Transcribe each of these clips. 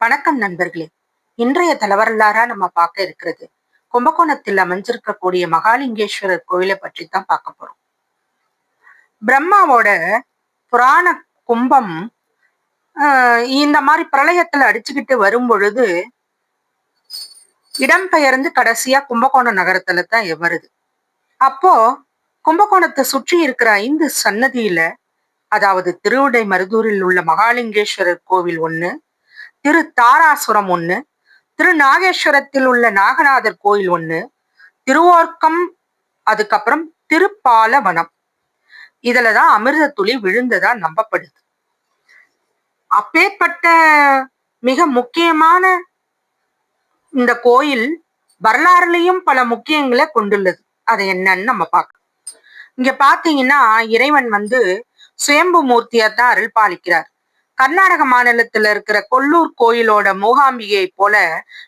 வணக்கம் நண்பர்களே. இன்றைய தலைவரலாரா நம்ம பார்க்க இருக்கிறது. கும்பகோணத்தில் அமைஞ்சிருக்கக்கூடிய மகாலிங்கேஸ்வரர் கோயிலை பற்றி தான் பார்க்க போறோம். பிரம்மாவோட புராண கும்பம் இந்த மாதிரி பிரளயத்துல அடிச்சுக்கிட்டு வரும் பொழுது இடம்பெயர்ந்து கடைசியா கும்பகோணம் நகரத்துல தான் வருது. அப்போ கும்பகோணத்தை சுற்றி இருக்கிற ஐந்து சன்னதியில அதாவது திருவிடை மருதூரில் உள்ள மகாலிங்கேஸ்வரர் கோவில் ஒன்று திரு தாராசுரம் ஒன்று திரு நாகேஸ்வரத்தில் உள்ள நாகநாதர் கோயில் ஒன்று திருவோர்க்கம் அதுக்கப்புறம் திருப்பாலவனம். இதுலதான் அமிர்த துளி விழுந்ததா நம்பப்படுது. அப்பேற்பட்ட மிக முக்கியமான இந்த கோயில் வரலாறுலையும் பல முக்கியங்களை கொண்டுள்ளது. அது என்னன்னு நம்ம பார்க்கலாம். இங்க பாத்தீங்கன்னா இறைவன் வந்து சுயம்பு மூர்த்தியா தான் அருள் பாலிக்கிறார் கர்நாடக மாநிலத்துல இருக்கிற கொல்லூர் கோயிலோட மூகாம்பிகை போல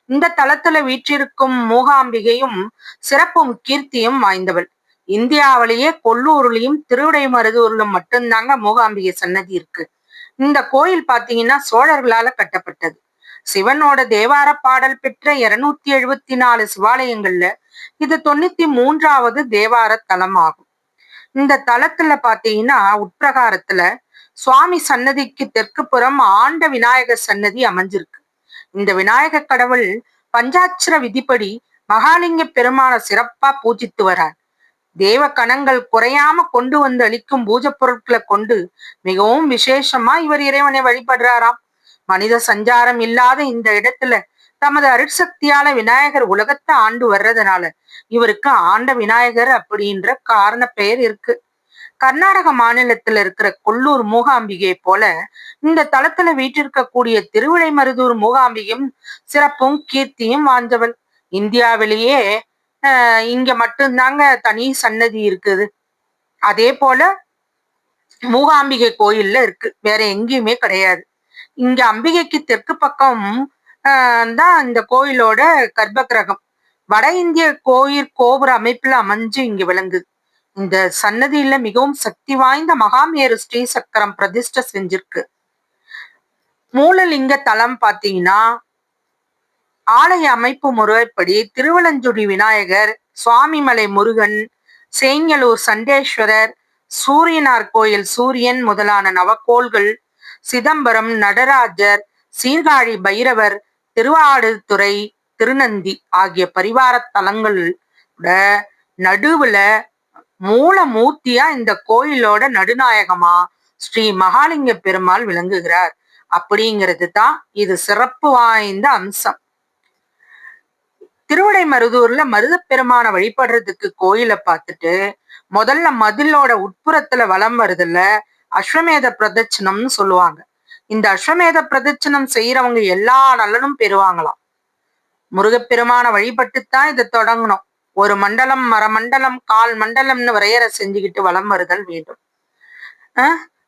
இந்த தளத்துல வீற்றிருக்கும் மூகாம்பிகையும் சிறப்பும் கீர்த்தியும் வாய்ந்தவள். இந்தியாவிலேயே கொல்லூர்லயும் திருவிடைமருதூர்லும் மட்டும்தாங்க மூகாம்பிகை சன்னதி இருக்கு. இந்த கோயில் பாத்தீங்கன்னா சோழர்களால கட்டப்பட்டது. சிவனோட தேவார பாடல் பெற்ற இருநூத்தி எழுபத்தி நாலு சிவாலயங்கள்ல இது தொண்ணூத்தி மூன்றாவது தேவார தலம் ஆகும் இந்த தலத்துல பாத்தீங்கன்னா உட்பிரகாரத்துல சுவாமி சன்னதிக்கு தெற்கு புறம் ஆண்ட விநாயகர் சன்னதி அமைஞ்சிருக்கு. இந்த விநாயக கடவுள் பஞ்சாட்சர விதிப்படி மகாலிங்க பெருமான சிறப்பா பூஜித்து வரார். தேவ கணங்கள் குறையாம கொண்டு வந்து அளிக்கும் பூஜை பொருட்களை கொண்டு மிகவும் விசேஷமா இவர் இறைவனை வழிபடுறாராம். மனித சஞ்சாரம் இல்லாத இந்த இடத்துல தமது அருட்சக்தியால விநாயகர் உலகத்தை ஆண்டு வர்றதுனால இவருக்கு ஆண்ட விநாயகர் அப்படின்ற காரண பெயர் இருக்கு. கர்நாடக மாநிலத்துல இருக்கிற கொல்லூர் மூகாம்பிகை போல இந்த தளத்துல வீற்றிருக்கக்கூடிய திருவிழை மருதூர் மூகாம்பிகையும் சிறப்பும் கீர்த்தியும் வாழ்ந்தவள் இந்தியாவிலேயே இங்க மட்டும்தாங்க தனி சன்னதி இருக்குது. அதே போல மூகாம்பிகை கோயில்ல இருக்கு. வேற எங்கேயுமே கிடையாது. இங்க அம்பிகைக்கு தெற்கு பக்கம் தான் இந்த கோயிலோட கர்ப்ப கிரகம். வட இந்திய கோயில் கோபுர அமைப்புல அமைஞ்சு இங்க விளங்குது. இந்த சன்னதியில மிகவும் சக்தி வாய்ந்த மகாமேரு ஸ்ரீ சக்கரம் பிரதிஷ்ட செஞ்சிருக்கு. மூலலிங்க தலம் பாத்தீங்கன்னா ஆலய அமைப்பு முறைப்படி திருவலஞ்சுடி விநாயகர் சுவாமிமலை முருகன் சேங்கலூர் சண்டேஸ்வரர் சூரியனார் கோயில் சூரியன் முதலான நவக்கோள்கள் சிதம்பரம் நடராஜர் சீர்காழி பைரவர் திருவாடுதுறை திருநந்தி ஆகிய பரிவார தலங்களோட நடுவுல மூலமூர்த்தியா இந்த கோயிலோட நடுநாயகமா? ஸ்ரீ மகாலிங்க பெருமாள் விளங்குகிறார். அப்படிங்கிறது தான் இது சிறப்பு வாய்ந்த அம்சம். திருவடை மருதூர்ல மருத பெருமான வழிபடுறதுக்கு கோயிலை பார்த்துட்டு முதல்ல மதிலோட உட்புறத்துல வலம் வருதுல அஸ்வமேத பிரதட்சணம்னு சொல்லுவாங்க. இந்த அஸ்வமேத பிரதட்சணம் செய்யறவங்க எல்லா நலனும் பெறுவாங்களாம். முருகப்பெருமான வழிபட்டுத்தான் இதை தொடங்கணும். ஒரு மண்டலம் மரமண்டலம் கால் மண்டலம்னு வரையற செஞ்சுக்கிட்டு வளம் வருதல் வேண்டும்.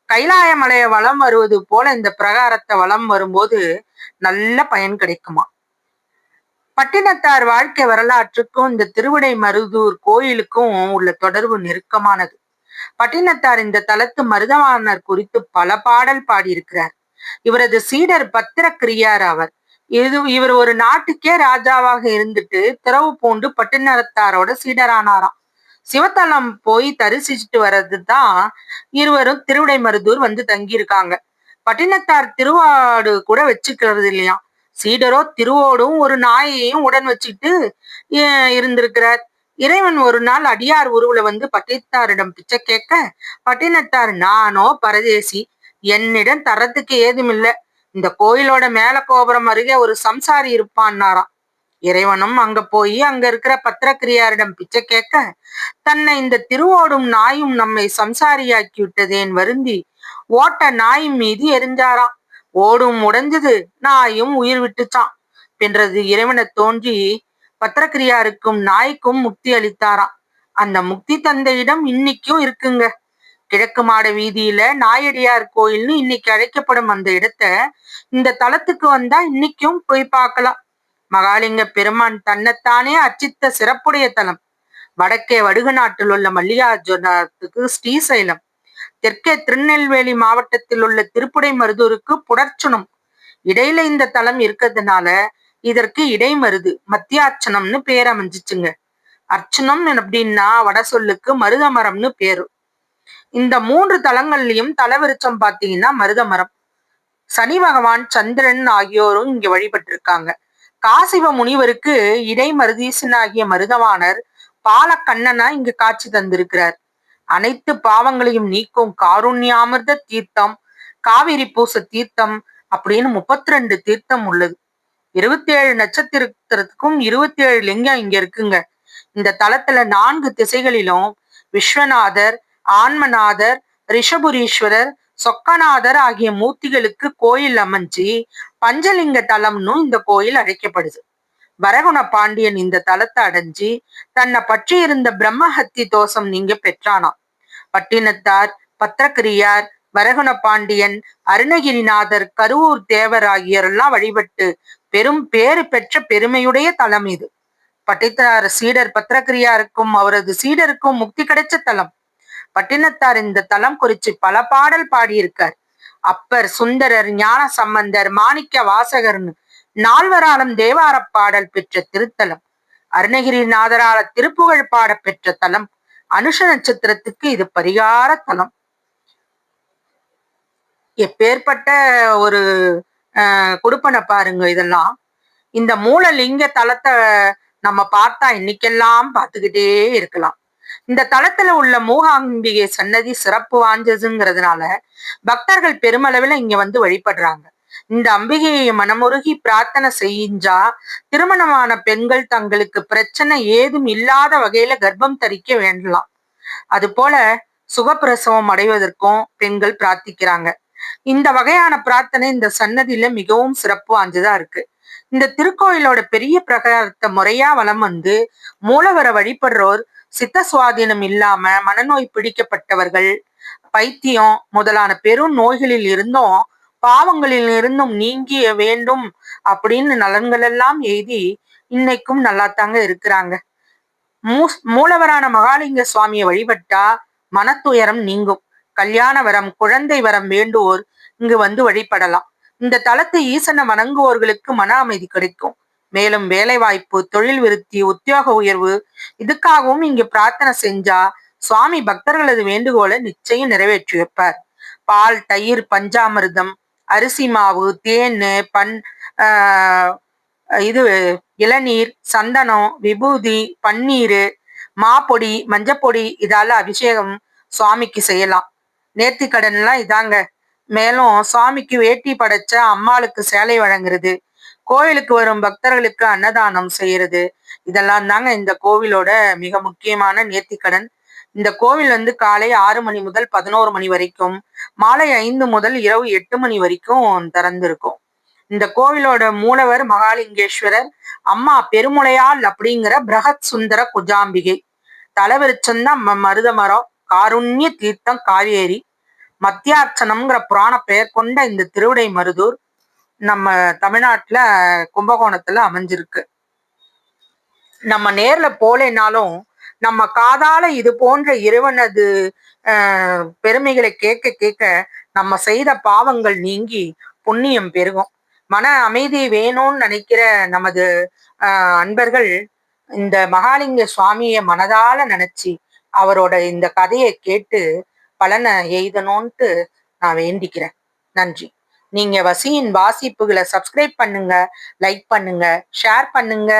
கைலாய மலைய வளம் வருவது போல இந்த பிரகாரத்தை வளம் வரும்போது நல்ல பயன் கிடைக்குமா? பட்டினத்தார் வாழ்க்கை வரலாற்றுக்கும் இந்த திருவிடை மருதூர் கோயிலுக்கும் உள்ள தொடர்பு நெருக்கமானது. பட்டினத்தார் இந்த தலத்து மருதவானர் குறித்து பல பாடல் பாடியிருக்கிறார். இவரது சீடர் பத்திரக்கிரியார் அவர். இது இவர் ஒரு நாட்டுக்கே ராஜாவாக இருந்துட்டு திறவு பூண்டு பட்டினத்தாரோட சீடரானாராம். சிவத்தலம் போய் தரிசிச்சுட்டு வர்றது தான் இருவரும் திருவிடை மருதூர் வந்து தங்கியிருக்காங்க. பட்டினத்தார் திருவாடு கூட வச்சுக்கிறது இல்லையா சீடரோ திருவோடும் ஒரு நாயையும் உடன் வச்சுட்டு இருந்திருக்கிறார். இறைவன் ஒரு நாள் அடியார் உருவுல வந்து பட்டினத்தாரிடம் பிச்சை கேட்க பட்டினத்தார் நானோ பரதேசி என்னிடம் தரத்துக்கு ஏதுமில்லை இந்த கோயிலோட மேல கோபுரம் அருகே ஒரு சம்சாரி இருப்பான்னாராம். இறைவனும் அங்க போய் அங்க இருக்கிற பத்திரக்கிரியாரிடம் பிச்சை கேட்க தன்னை இந்த திருவோடும் நாயும் நம்மை சம்சாரியாக்கி விட்டதேன் வருந்தி ஓட்ட நாயும் மீது எரிஞ்சாராம். ஓடும் உடைஞ்சது நாயும் உயிர் விட்டுச்சான் பின்றது இறைவனை தோன்றி பத்திரக்கிரியாருக்கும் நாய்க்கும் முக்தி அளித்தாராம். அந்த முக்தி தந்தையிடம் இன்னைக்கும் இருக்குங்க. கிழக்கு மாட வீதியில நாயடியார் கோயில்னு இன்னைக்கு அழைக்கப்படும் அந்த இடத்த இந்த தலத்துக்கு வந்தா இன்னைக்கும் போய் பார்க்கலாம். மகாலிங்க பெருமான் தன்னைத்தானே அர்ச்சித்த சிறப்புடைய தலம். வடக்கே வடுகு நாட்டில் உள்ள மல்லிகார்ஜுனத்துக்கு ஸ்ரீசைலம். தெற்கே திருநெல்வேலி மாவட்டத்தில் உள்ள திருப்புடை மருதூருக்கு புடர்ச்சனம். இடையில இந்த தலம் இருக்கிறதுனால இதற்கு இடைமருது மத்தியார்ச்சனம்னு பேர் அமைஞ்சிச்சுங்க. அர்ச்சனம் அப்படின்னா வட சொல்லுக்கு மருதமரம்னு பேரு. இந்த மூன்று தலங்கள்லயும் தலவிருச்சம் பாத்தீங்கன்னா மருத மரம். சனி பகவான் சந்திரன் ஆகியோரும் இங்க வழிபட்டிருக்காங்க. காசிவ முனிவருக்கு இடைமருதீசன் ஆகிய மருதவானர் பாலக்கண்ணனா இங்கு காட்சி தந்திருக்கிறார். அனைத்து பாவங்களையும் நீக்கும் காருண்யாமிர்த தீர்த்தம் காவிரி பூச தீர்த்தம் அப்படின்னு முப்பத்தி ரெண்டு தீர்த்தம் உள்ளது. இருபத்தி ஏழு நட்சத்திரத்திற்கும் இருபத்தி ஏழு லிங்கம் இங்க இருக்குங்க. இந்த தலத்துல நான்கு திசைகளிலும் விஸ்வநாதர் ஆன்மநாதர் ரிஷபுரீஸ்வரர் சொக்கநாதர் ஆகிய மூர்த்திகளுக்கு கோயில் அமைஞ்சு பஞ்சலிங்க தலம்னு இந்த கோயில் அழைக்கப்படுது வரகுண பாண்டியன் இந்த தலத்தை அடைஞ்சி தன்னை பற்றி இருந்த பிரம்மஹத்தி தோஷம் நீங்க பெற்றானாம். பட்டினத்தார் பத்திரக்கிரியார் வரகுண பாண்டியன் அருணகிரிநாதர் கருவூர் தேவர் ஆகியோரெல்லாம் வழிபட்டு பெரும் பேறு பெற்ற பெருமையுடைய தலம் இது. பட்டித்தார் சீடர் பத்திரக்கிரியாருக்கும் அவரது சீடருக்கும் முக்தி கிடைச்ச தலம். பட்டினத்தார் இந்த தலம் குறிச்சு பல பாடல் பாடியிருக்கார். அப்பர் சுந்தரர் ஞான சம்பந்தர் மாணிக்க வாசகர்னு நால்வராலும் தேவார பாடல் பெற்ற திருத்தலம். அருணகிரிநாதரால திருப்புகழ் பாட பெற்ற தலம். அனுஷ நட்சத்திரத்துக்கு இது பரிகார தலம். எப்பேற்பட்ட ஒரு கொடுப்பனை பாருங்க இதெல்லாம். இந்த மூலலிங்க தலத்தை நம்ம பார்த்தா இன்னைக்கெல்லாம் பார்த்துக்கிட்டே இருக்கலாம். இந்த தளத்துல உள்ள மூகாம்பிகை சன்னதி சிறப்பு வாஞ்சதுங்கிறதுனால பக்தர்கள் பெருமளவுல இங்க வந்து வழிபடுறாங்க. இந்த அம்பிகையை மனமுருகி பிரார்த்தனை செஞ்சா திருமணமான பெண்கள் தங்களுக்கு பிரச்சனை ஏதும் இல்லாத வகையில கர்ப்பம் தரிக்க வேண்டலாம். அது போல சுகப்பிரசவம் அடைவதற்கும் பெண்கள் பிரார்த்திக்கிறாங்க. இந்த வகையான பிரார்த்தனை இந்த சன்னதியில மிகவும் சிறப்பு வாஞ்சதா இருக்கு. இந்த திருக்கோயிலோட பெரிய பிரகாரத்தை முறையா வளம் வந்து மூலவர வழிபடுறோர் சித்த சுவாதீனம் இல்லாம மனநோய் பிடிக்கப்பட்டவர்கள் பைத்தியம் முதலான பெரும் நோய்களில் இருந்தும் பாவங்களில் இருந்தும் நீங்கிய வேண்டும் அப்படின்னு நலன்கள் எல்லாம் எய்தி இன்னைக்கும் நல்லா தாங்க இருக்கிறாங்க மூலவரான மகாலிங்க சுவாமியை வழிபட்டா மனத்துயரம் நீங்கும். கல்யாண வரம் குழந்தை வரம் வேண்டுவோர் இங்கு வந்து வழிபடலாம். இந்த தளத்தை ஈசனை வணங்குவோர்களுக்கு மன அமைதி கிடைக்கும். மேலும் வேலைவாய்ப்பு தொழில் விருத்தி உத்தியோக உயர்வு இதுக்காகவும் இங்கு பிரார்த்தனை செஞ்சா சுவாமி பக்தர்களது வேண்டுகோளை நிச்சயம் நிறைவேற்றி வைப்பார் பால் தயிர் பஞ்சாமிர்தம் அரிசி மாவு தேன் பன் இது இளநீர் சந்தனம் விபூதி பன்னீர் மாப்பொடி மஞ்சப்பொடி இதால அபிஷேகம் சுவாமிக்கு செய்யலாம். நேர்த்தி எல்லாம் இதாங்க. மேலும் சுவாமிக்கு வேட்டி படைச்ச அம்மாளுக்கு சேலை வழங்குறது கோயிலுக்கு வரும் பக்தர்களுக்கு அன்னதானம் செய்யறது. இதெல்லாம் தாங்க இந்த கோவிலோட மிக முக்கியமான நேர்த்திக்கடன். இந்த கோவில் வந்து காலை ஆறு மணி முதல் பதினோரு மணி வரைக்கும் மாலை ஐந்து முதல் இரவு எட்டு மணி வரைக்கும் திறந்திருக்கும். இந்த கோவிலோட மூலவர் மகாலிங்கேஸ்வரர் அம்மா பெருமுளையாள் அப்படிங்கிற பிரகத் சுந்தர குஜாம்பிகை. தலைவிருச்சந்தான் மருத மரம் காருண்ய தீர்த்தம் காவேரி. மத்தியார்ச்சனம்ங்கிற புராண பெயர் கொண்ட இந்த திருவிடை மருதூர் நம்ம தமிழ்நாட்டுல கும்பகோணத்துல அமைஞ்சிருக்கு. நம்ம நேர்ல போலேனாலும் நம்ம காதால இது போன்ற இறைவனது பெருமைகளை கேட்க கேட்க நம்ம செய்த பாவங்கள் நீங்கி புண்ணியம் பெருகும். மன அமைதி வேணும்னு நினைக்கிற நமது அன்பர்கள் இந்த மகாலிங்க சுவாமியை மனதால நினைச்சு அவரோட இந்த கதையை கேட்டு பலனை எய்தணும்ட்டு நான் வேண்டிக்கிறேன். நன்றி. நீங்க வசியின் வாசிப்புகளை சப்ஸ்கிரைப் பண்ணுங்க லைக் பண்ணுங்க ஷேர் பண்ணுங்க.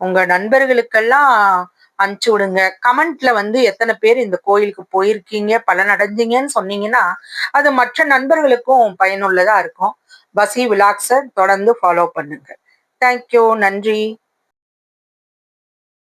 உங்க நண்பர்களுக்கெல்லாம் அனுப்பிச்சு விடுங்க. கமெண்ட்ல வந்து எத்தனை பேர் இந்த கோயிலுக்கு போயிருக்கீங்க பலன் அடைஞ்சீங்கன்னு சொன்னீங்கன்னா அது மற்ற நண்பர்களுக்கும் பயனுள்ளதா இருக்கும். வசி விலாக்ஸை தொடர்ந்து ஃபாலோ பண்ணுங்க. தேங்க்யூ நன்றி.